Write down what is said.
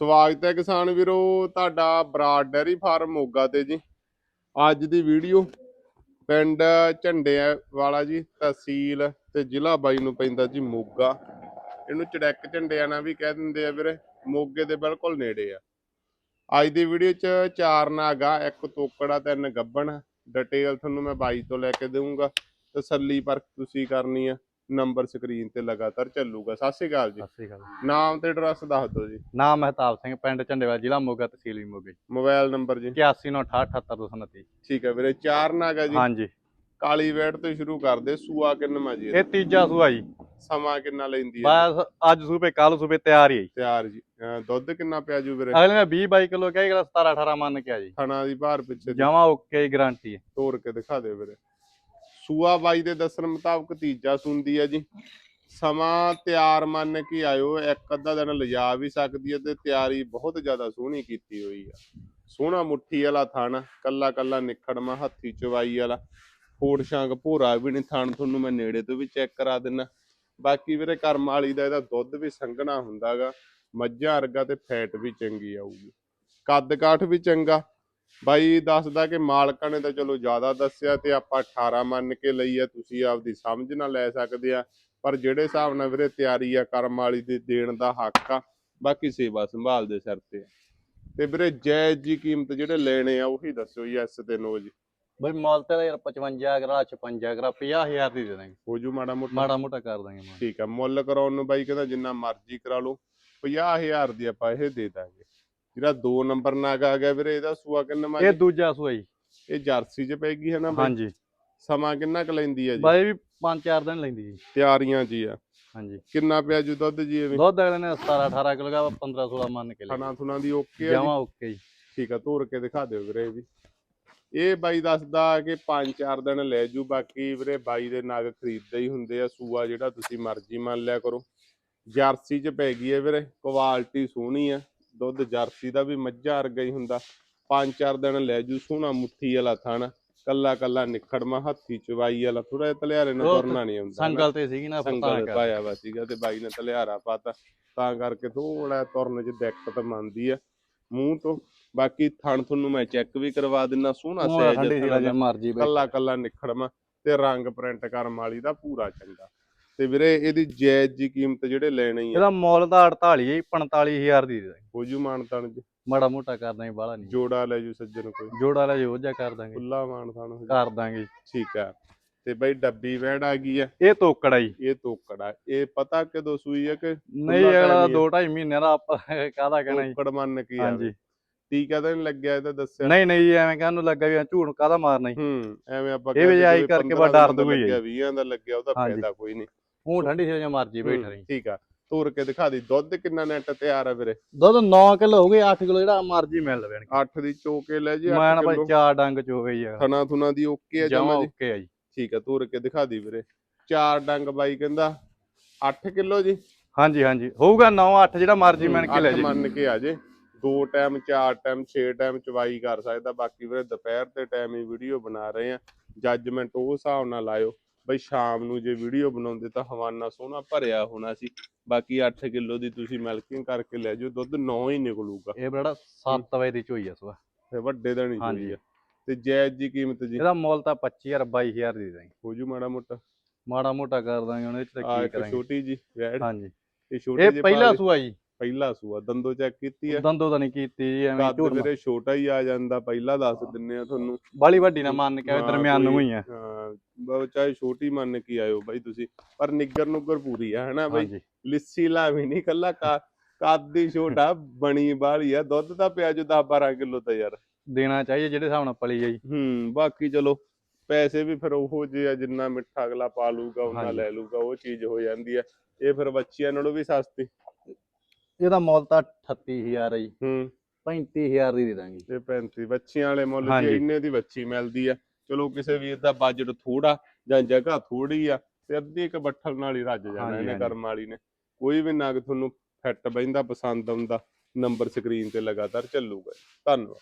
ਸਵਾਗਤ ਹੈ ਕਿਸਾਨ ਵੀਰੋ, ਤੁਹਾਡਾ ਬਰਾਡ ਡੈਰੀ ਫਾਰਮ ਮੋਗਾ ਤੇ ਜੀ। ਅੱਜ ਦੀ ਵੀਡੀਓ ਪਿੰਡ ਝੰਡੇ ਵਾਲਾ ਜੀ, ਤਹਿਸੀਲ ਤੇ ਜ਼ਿਲ੍ਹਾ ਬਾਈ ਨੂੰ ਪੈਂਦਾ ਜੀ ਮੋਗਾ। ਇਹਨੂੰ ਚੜੈਕ ਝੰਡਿਆਣਾ ਵੀ ਕਹਿ ਦਿੰਦੇ ਆ ਵੀਰੇ, ਮੋਗੇ ਦੇ ਬਿਲਕੁਲ ਨੇੜੇ ਆ। ਅੱਜ ਦੀ ਵੀਡੀਓ 'ਚ ਚਾਰ ਨਾਗਾ, ਇੱਕ ਤੋਕੜਾ, ਤਿੰਨ ਗੱਬਣ। ਡਿਟੇਲ ਤੁਹਾਨੂੰ ਮੈਂ ਬਾਈ ਤੋਂ ਲੈ ਕੇ ਦੇਵਾਂਗਾ ਤਸੱਲੀ ਪਰਖ ਤੁਸੀਂ ਕਰਨੀ ਆ। ਨੰਬਰ ਸਕਰੀਨ ਤੇ ਲਗਾਤਾਰ ਚੱਲੂਗਾ। ਸਤਿ ਸ਼੍ਰੀ ਅਕਾਲ ਜੀ। ਸਤਿ ਸ੍ਰੀ ਅਕਾਲ। ਨਾਮ ਤੇ ਐਡਰੈਸ ਦੱਸ ਦਿਓ ਜੀ। ਨਾਮ ਮਹਿਤਾਬ ਸਿੰਘ ਪਿੰਡ ਝੰਡੇਵਾਲ ਜ਼ਿਲ੍ਹਾ ਮੋਗਾ ਤਹਿਸੀਲ ਵੀ ਮੋਗੇ ਮੋਬਾਈਲ ਨੰਬਰ ਜੀ। 8198788229 ਠੀਕ ਹੈ ਵੀਰੇ ਚਾਰ ਨਾਗਾ ਜੀ। ਹਾਂਜੀ। ਕਾਲੀ ਵੇੜ ਤੋਂ ਸ਼ੁਰੂ ਕਰਦੇ ਸੂਆ ਕਿੰਨਵਾਂ ਜੀ ਇਹ ਤੀਜਾ ਸੂਆ ਜੀ। ਸਮਾਂ ਕਿੰਨਾ ਲੈਂਦੀ ਹੈ? ਬਸ ਅੱਜ ਸੂਬੇ ਕੱਲ ਸੂਬੇ ਤਿਆਰ ਹੀ। ਤਿਆਰ ਜੀ। ਦੁੱਧ ਕਿੰਨਾ ਪਿਆ ਜੂ ਵੀਰੇ? ਅਗਲੇ ਨੇ 20 22 ਕਿਲੋ ਕਹੇ ਗਲਾ 17 18 ਮੰਨ ਕੇ ਆ ਜੀ। ਥਣਾ ਦੀ ਭਾਰ ਪਿੱਛੇ ਜਮਾ ਓਕੇ ਗਾਰੰਟੀ ਹੈ। ਤੋੜ ਕੇ ਦਿਖਾ ਦੇ ਵੀਰੇ। ਸੂਆ ਬਾਈ ਦੇ ਦੱਸਣ ਮੁਤਾਬਕ ਤੀਜਾ ਸੁੰਦੀ ਹੈ ਜੀ। ਸਮਾਂ ਤਿਆਰ ਮੰਨ ਕੇ ਆਇਓ, ਇੱਕ ਅੱਧਾ ਦਿਨ ਲਿਜਾ ਵੀ ਸਕਦੀ ਹੈ ਤੇ ਤਿਆਰੀ ਬਹੁਤ ਜ਼ਿਆਦਾ ਸੋਹਣੀ ਕੀਤੀ ਹੋਈ ਆ। ਸੋਹਣਾ ਮੁੱਠੀ ਵਾਲਾ ਥਣ, ਕੱਲਾ ਕੱਲਾ ਨਿਖੜਮਾ, ਹੱਥੀ ਚਵਾਈ ਵਾਲਾ। ਫੋੜ ਸ਼ਾਂਗ ਭੋਰਾ ਵੀ ਨਹੀਂ ਥਣ, ਤੁਹਾਨੂੰ ਮੈਂ ਨੇੜੇ ਤੋਂ ਵੀ ਚੈੱਕ ਕਰਾ ਦਿੰਨਾ। ਬਾਕੀ ਵੀਰੇ ਕਰਮ ਵਾਲੀ ਦਾ ਇਹਦਾ ਦੁੱਧ ਵੀ ਸੰਘਣਾ ਹੁੰਦਾਗਾ। ਮੱਝਾਂ ਵਰਗਾ ਤੇ ਫੈਟ ਵੀ ਚੰਗੀ ਆਊਗੀ। ਕੱਦ ਕਾਠ ਵੀ ਚੰਗਾ। ਬਾਈ ਦੱਸਦਾ ਕਿ ਮਾਲਕਾਂ ਨੇ ਤਾਂ ਚਲੋ ਜ਼ਿਆਦਾ ਦੱਸਿਆ ਤੇ ਆਪਾਂ 18 ਮੰਨ ਕੇ ਲਈ ਆ ਤੁਸੀਂ ਆਪਦੀ ਸਮਝ ਨਾਲ ਲੈ ਸਕਦੇ ਆ। ਪਰ ਜਿਹੜੇ ਹਿਸਾਬ ਨਾਲ ਵੀਰੇ ਤਿਆਰੀ ਆ ਕਰਮ ਵਾਲੀ ਦੇ ਦੇਣ ਦਾ ਹੱਕ ਆ ਬਾਕੀ ਸੇਵਾ ਸੰਭਾਲ ਦੇ ਸਿਰ ਤੇ ਤੇ ਵੀਰੇ ਜਾਇਜ਼ ਜੀ ਕੀਮਤ ਜਿਹੜੇ ਲੈਣੇ ਆ ਉਹੀ ਦੱਸਿਓ ਜੀ ਐਸ ਤੇ ਨੋ ਜੀ। ਬਈ ਮੁੱਲ ਤੇ ਯਾਰ 55 ਗਰਾ 56 ਗਰਾ 50000 ਦੀ ਦੇ ਦਾਂਗੇ। ਹੋ ਜੂ ਮਾੜਾ ਮੋਟਾ। ਮਾੜਾ ਮੋਟਾ ਕਰ ਦਾਂਗੇ ਮਾੜਾ। ਠੀਕ ਆ ਮੁੱਲ ਕਰਾਉਣ ਨੂੰ ਬਾਈ ਕਹਿੰਦਾ ਜਿੰਨਾ ਮਰਜ਼ੀ ਕਰਾ ਲਓ। 50000 ਦੀ ਆਪਾਂ ਇਹ ਦੇ ਦਾਂਗੇ। ਜਿਹੜਾ 2 ਨੰਬਰ ਨਾਗ ਆ ਗਿਆ ਵੀਰੇ ਇਹਦਾ ਸੂਆ ਕਿੰਨਾ ਇਹ ਦੂਜਾ ਸੂਆ ਜੀ। ਇਹ ਜਰਸੀ 'ਚ ਪੈਗੀ ਹੈ ਨਾ ਬਾਈ? ਹਾਂਜੀ। ਸਮਾਂ ਕਿੰਨਾ ਕੁ ਲੈਂਦੀ ਆ ਜੀ? ਬਾਈ ਵੀ 5-4 ਦਿਨ ਲੈਂਦੀ ਜੀ। ਤਿਆਰੀਆਂ ਜੀ ਆ। ਹਾਂਜੀ। ਕਿੰਨਾ ਪਿਆ ਜੂ ਦੁੱਧ ਜੀ ਇਹ ਦੁੱਧ ਅਗਲੇ ਨੇ 17 18 ਕਿਲੋ ਦਾ 15 16 ਮੰਨ ਕੇ ਲੈ ਖਾਣਾ ਥੁਣਾ ਦੀ ਓਕੇ ਆ ਜਮਾ ਓਕੇ ਜੀ। ਠੀਕ ਆ ਤੋੜ ਕੇ ਦਿਖਾ ਦਿਓ ਵੀਰੇ ਵੀ। ਇਹ ਬਾਈ ਦੱਸਦਾ ਕਿ 5-4 ਦਿਨ ਲੈ ਜੂ ਬਾਕੀ ਵੀਰੇ ਬਾਈ ਦੇ ਨਗ ਖਰੀਦਦੇ ਹੀ ਹੁੰਦੇ ਆ ਸੂਆ ਜਿਹੜਾ ਤੁਸੀਂ ਮਰਜ਼ੀ ਮੰਨ ਲਿਆ ਕਰੋ। ਜਰਸੀ 'ਚ ਪੈ ਗਈ ਹੈ ਵੀਰੇ ਕੁਆਲਿਟੀ ਸੋਹਣੀ ਆ। ਦੁੱਧ ਜਰਸੀ ਦਾ ਵੀ ਮੱਝਾਂ ਵਰਗਾ ਹੀ ਹੁੰਦਾ। 5-4 ਦਿਨ ਲੈ ਜੂ ਸੋਹਣਾ ਮੁੱਠੀ ਵਾਲਾ ਥਣ। ਕੱਲਾ ਕੱਲਾ ਨਿਖੜਮਾ ਹੱਥੀ ਚਵਾਈ ਵਾਲਾ। ਥੋੜਾ ਜਿਹਾ ਤਲਿਆਰੇ ਨਾਲ ਤੁਰਨਾ ਨਹੀਂ ਹੁੰਦਾ ਨਾ। ਸੰਗਲ ਤੇ ਸੀਗੀ ਨਾ ਸੰਗਲ ਪਾਇਆ ਵਾ ਸੀਗਾ ਤੇ ਬਾਈ ਨੇ ਤਲਿਆਰਾ ਪਾਤਾ। ਤਾਂ ਕਰਕੇ ਥੋੜਾ ਤੁਰਨ 'ਚ ਦਿੱਕਤ ਮੰਨਦੀ ਆ। ਮੂੰਹ ਤੋਂ ਬਾਕੀ ਥਣ ਤੁਹਾਨੂੰ ਮੈਂ ਚੈੱਕ ਵੀ ਕਰਵਾ ਦਿੰਨਾ ਸੋਹਣਾ ਸਹਿਜ ਮਰਜ਼ੀ ਕੱਲਾ ਕੱਲਾ ਨਿਖੜਮਾ ਤੇ ਰੰਗ ਪ੍ਰਿੰਟ ਕਰਮ ਵਾਲੀ ਦਾ ਪੂਰਾ ਚੰਗਾ। ਤੇ ਵੀਰੇ ਇਹਦੀ ਜਾਇਜ਼ ਜੀ ਕੀਮਤ ਜਿਹੜੇ ਲੈਣੇ ਹੀ ਆ। ਇਹਦਾ ਮੁੱਲ ਦਾ 48 ਹੈ 45000 ਦੀ ਦੇ ਹੋ ਜੂ ਮਾਨ ਤਣ ਜੀ। ਮਾੜਾ ਮੋਟਾ ਕਰ ਦਾਂਗੇ ਬਾਹਲਾ ਨਹੀਂ। ਜੋੜਾ ਲੈ ਜੂ ਸੱਜਣ ਕੋਈ। ਜੋੜਾ ਲੈ ਜੋ ਜਾ ਕਰ ਦਾਂਗੇ। ਖੁੱਲਾ ਮਾਨ ਤਣ ਹੋ ਜੂ। ਕਰ ਦਾਂਗੇ। ਠੀਕ ਆ। ਤੇ ਬਈ ਡੱਬੀ ਵੈੜ ਆ ਗਈ ਆ। ਇਹ ਤੋਕੜਾ ਜੀ। ਇਹ ਤੋਕੜਾ ਇਹ ਪਤਾ ਕਦੋਂ ਸੂਈ ਆ ਕਿ ਨਹੀਂ ਅਗਲਾ time ਹੀ 2 2.5 ਮਹੀਨੇ ਦਾ ਆਪਾਂ ਕਾਹਦਾ ਕਹਿਣਾ ਜੀ। ਤੋਕੜ ਮੰਨ ਕੇ ਆਵੇ ਹਾਂਜੀ। ਟੀਕਾ ਤਾਂ ਨਹੀਂ ਲੱਗਿਆ ਇਹ ਤਾਂ ਦੱਸਿਆ। ਨਹੀਂ ਨਹੀਂ ਐਵੇਂ ਨੂੰ ਲੱਗਾ ਵੀ ਝੂਠ ਕਾਹਦਾ ਮਾਰਨਾ ਜੀ। ਹੂੰ ਐਵੇਂ ਆਪਾਂ ਇਹ ਵੀ ਕਹਿੰਦੇ ਆਈ ਕੋਈ ਕਰਕੇ 15 ਬਸ ਡਰ ਦਾ ਦੂਗਾ ਹੀ ਲੱਗਿਆ 20 ਦਾ ਲੱਗਿਆ ਉਹਦਾ। ਫਾਇਦਾ ਕੋਈ ਨਹੀਂ। ਉਹ ਠੰਡੀ ਸੀ ਜਾਂ ਮਰਜ਼ੀ ਬੈਠ ਰਹੀ। ਠੀਕ ਆ। ਤੋਰ ਕੇ ਦਿਖਾ ਦੀ ਦੁੱਧ ਕਿੰਨਾ ਨੈਟ ਤਿਆਰ ਆ ਵੀਰੇ? ਦੁੱਧ 9 ਕਿਲੋ ਹੋ ਗਏ 8 ਕਿਲੋ ਜਿਹੜਾ ਮਰਜ਼ੀ ਮਿਲ ਲਵੇ 8 ਦੀ ਚੋਕੇ ਲੈ ਜੀ ਮੈਂ 8 ਨਾ ਭਾਈ ਚਾਰ ਡੰਗ ਚ ਹੋ ਆ ਥਣਾ ਥੁਣਾ ਦੀ ਓਕੇ ਆ ਜਮਾ ਓਕੇ ਆ ਜੀ। ਠੀਕ ਆ ਤੋਰ ਕੇ ਦਿਖਾ ਦੀ ਵੀਰੇ। ਚਾਰ ਡੰਗ ਬਾਈ ਕਹਿੰਦਾ 8 ਕਿਲੋ ਜੀ? ਹਾਂਜੀ ਹਾਂਜੀ। ਹੋਊਗਾ 9 8 ਜਿਹੜਾ ਮਰਜ਼ੀ ਮਿਲ ਕੇ ਲੈ ਜੀ। ਮੰਨ ਕੇ ਆ ਜੇ। ਦੋ ਟਾਈਮ ਚਾਰ ਟਾਈਮ 6 ਟਾਈਮ ਚਵਾਈ ਕਰ ਸਕਦਾ। ਬਾਕੀ ਵੀਰੇ ਦੁਪਹਿਰ ਦੇ ਟਾਈਮ ਹੀ ਵੀਡੀਓ ਬਣਾ ਰਹੇ ਆ। ਜੱਜਮੈਂਟ ਉਹ ਹਿਸਾਬ ਨਾਲ ਲਾਇਓ। ਬਈ ਸ਼ਾਮ ਨੂੰ ਜੇ ਵੀਡੀਓ ਬਣਾਉਂਦੇ ਤਾਂ ਹਵਾਨਾ ਸੋਹਣਾ ਭਰਿਆ ਹੋਣਾ ਸੀ। ਬਾਕੀ 8 ਕਿਲੋ ਦੀ ਤੁਸੀਂ ਮਿਲਕਿੰਗ ਕਰਕੇ ਲੈ ਜਾਓ ਦੁੱਧ 9 ਹੀ ਨਿਕਲੂਗਾ। ਇਹ ਬੜਾ 7 ਵਜੇ ਦੀ ਚੋਈ ਆ ਸੁਬਾ ਤੇ ਵੱਡੇ ਦਾ ਨਹੀਂ। ਚੋਈ ਆ। ਤੇ ਜਾਇਜ਼ ਦੀ ਕੀਮਤ ਜੀ? ਇਹਦਾ ਮੁੱਲ ਤਾਂ 25000 22000 ਦੀ ਦੇ ਦਾਂਗੇ ਹੋ ਜੂ ਮਾੜਾ ਮੋਟਾ। ਮਾੜਾ ਮੋਟਾ ਕਰ ਦਾਂਗੇ ਹੁਣ ਇਹ ਚ ਤਾਂ ਕੀ ਕਰਾਂਗੇ? ਛੋਟੀ ਜੀ ਵੈੜ ਹਾਂਜੀ। ਇਹ ਛੋਟੀ ਇਹ ਜਿਹੀ ਪਹਿਲਾ ਸੂਆ ਜੀ। ਪਹਿਲਾ ਸੂਆ ਦੰਦੋ ਚੈੱਕ ਕੀਤੀ ਆ। ਦੰਦੋ ਤਾਂ ਨਹੀਂ ਕੀਤੀ ਜੀ ਐਵੇਂ ਝੂਠ ਵੀਰੇ ਛੋਟਾ ਹੀ ਆ ਜਾਂਦਾ ਪਹਿਲਾਂ ਦੱਸ ਦਿੰਨੇ ਆ ਤੁਹਾਨੂੰ। ਬਾਲੀ ਵੱਡੀ ਨਾ ਮੰਨ ਕੇ ਹਾਂ, ਦਰਮਿਆਨ ਨੂੰ ਹੀ ਆ। ਹਾਂ ਬਹੁਤ ਚਾਹੇ ਛੋਟੀ ਮੰਨ ਕੇ ਆਇਓ ਬਾਈ ਤੁਸੀਂ ਪਰ ਨਿੱਗਰ ਨੁੱਗਰ ਪੂਰੀ ਆ ਹਨਾ ਬਾਈ? ਲਿੱਸੀ ਲਾਵੀ ਨਹੀਂ ਕੱਲਾ ਕਾ ਕੱਦ ਹੀ ਛੋਟਾ ਬਣੀ ਬਾਹਲੀ ਆ ਦੁੱਧ ਤਾਂ ਪਿਆ ਜੋ 10 12 ਕਿਲੋ ਤਾਂ ਯਾਰ। ਦੇਣਾ ਚਾਹੀਏ ਜਿਹੜੇ ਹਿਸਾਬ ਨਾਲ ਪਲੀ ਆ ਜੀ ਹੂੰ ਬਾਕੀ ਚਲੋ ਪੈਸੇ ਵੀ ਫਿਰ ਉਹੋ ਜਿਹੇ ਆ ਜਿੰਨਾ ਮਿੱਠਾ ਅਗਲਾ ਪਾ ਲੂਗਾ ਉਹਨਾਂ। ਲੈ ਲੂਗਾ ਉਹ ਚੀਜ਼ ਹੋ ਜਾਂਦੀ ਆ। ਇਹ ਫਿਰ ਬੱਚਿਆਂ ਨਾਲੋਂ ਵੀ ਸਸਤੀ। ਇਹਦਾ ਮੁੱਲ ਤਾਂ 38000 ਹੈ ਜੀ। ਹੂੰ। 35000 ਦੀ ਦੇ ਦਾਂਗੇ। ਤੇ 35 ਬੱਚਿਆਂ ਵਾਲੇ ਮੁੱਲ ਜੇ। ਇੰਨੇ ਦੀ ਬੱਚੀ ਮਿਲਦੀ ਆ ਚਲੋ ਕਿਸੇ ਵੀਰ ਦਾ ਬਜਟ ਥੋੜਾ ਜਾਂ ਜਗ੍ਹਾ ਥੋੜੀ ਆ ਤੇ ਅੱਧੀ ਇੱਕ ਬੱਠਲ ਨਾਲ ਹੀ ਰੱਜ ਜਾਣਾ ਇਹਨੇ। ਕਰਮ ਵਾਲੀ ਨੇ। ਕੋਈ ਵੀ ਨਗ ਤੁਹਾਨੂੰ ਫਿੱਟ ਬੈਂਦਾ ਪਸੰਦ ਆਉਂਦਾ ਨੰਬਰ ਸਕਰੀਨ ਤੇ ਲਗਾਤਾਰ ਚੱਲੂਗਾ। ਧੰਨਵਾਦ।